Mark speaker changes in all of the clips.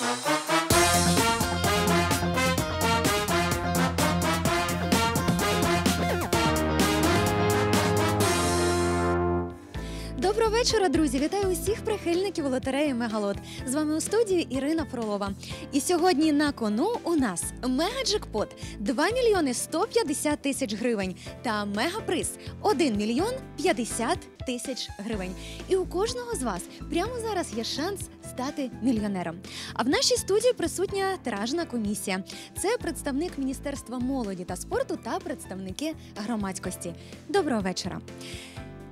Speaker 1: Uh-huh. Доброго вечора, друзі! Вітаю усіх прихильників лотереї Мегалот. З вами у студії Ірина Фролова. І сьогодні на кону у нас мегаджекпот 2 мільйони 150 тисяч гривень та мегаприз 1 мільйон 50 тисяч гривень. І у кожного з вас прямо зараз є шанс стати мільйонером. А в нашій студії присутня тиражна комісія. Це представник Міністерства молоді та спорту та представники громадськості. Доброго вечора.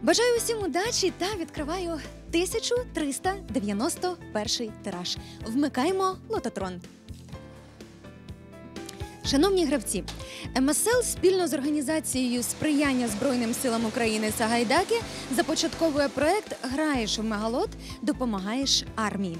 Speaker 1: Бажаю усім удачі та відкриваю 1391 тираж. Вмикаємо лототрон. Шановні гравці, МСЛ спільно з організацією сприяння Збройним силам України Сагайдаки започатковує проект Граєш в мегалот, допомагаєш армії.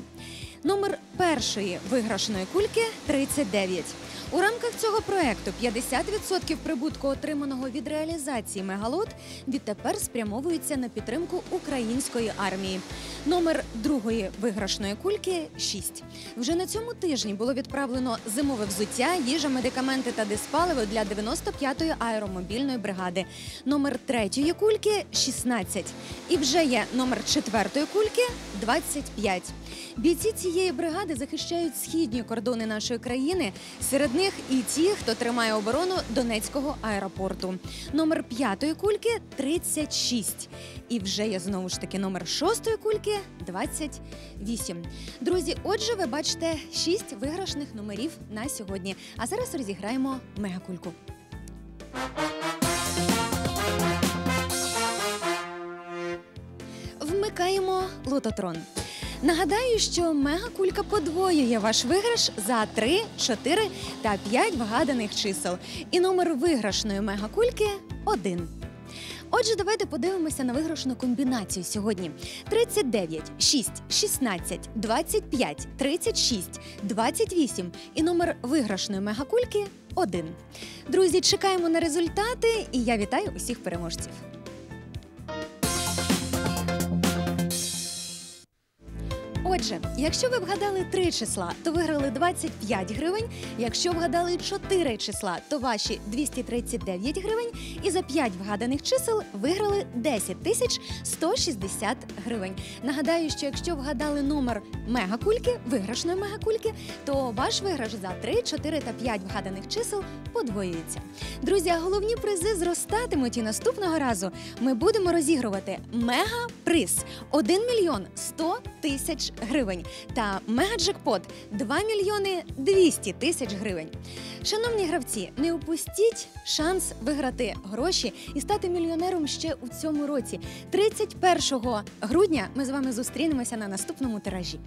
Speaker 1: Номер першої виграшної кульки 39. У рамках цього проекту 50% прибутку, отриманого від реалізації мегалот, відтепер спрямовується на підтримку української армії. Номер другої виграшної кульки 6. Вже на цьому тижні було відправлено зимове взуття, їжа, медикаменти та диспаливо для 95-ї аеромобільної бригади. Номер третьої кульки 16. І вже є номер четвертої кульки 25. Бійці цієї бригади захищають східні кордони нашої країни. Серед них і ті, хто тримає оборону Донецького аеропорту. Номер п'ятої кульки 36. І вже є знову ж таки номер шостої кульки 28. Друзі, отже, ви бачите шість виграшних номерів на сьогодні. А зараз розіграємо мегакульку. Вмикаємо лототрон. Нагадаю, що мегакулька подвоює ваш виграш за 3, 4 та 5 вгаданих чисел. І номер виграшної мегакульки 1. Отже, давайте подивимося на виграшну комбінацію сьогодні: 39, 6, 16, 25, 36, 28 і номер виграшної мегакульки 1. Друзі, чекаємо на результати, і я вітаю усіх переможців. Отже, якщо ви вгадали три числа, то виграли 25 гривень. Якщо вгадали чотири числа, то ваші 239 гривень. І за 5 вгаданих чисел виграли 10 тисяч 160 гривень. Нагадаю, що якщо вгадали номер мегакульки, виграшної мегакульки, то ваш виграш за 3, 4 та 5 вгаданих чисел подвоюється. Друзі, головні призи зростатимуть і наступного разу ми будемо розігрувати мега-приз 1 мільйон 100 тисяч гривень та мегаджекпот 2 мільйони 200 тисяч гривень. Шановні гравці, не упустіть шанс виграти гроші і стати мільйонером ще у цьому році. 31 грудня ми з вами зустрінемося на наступному тиражі.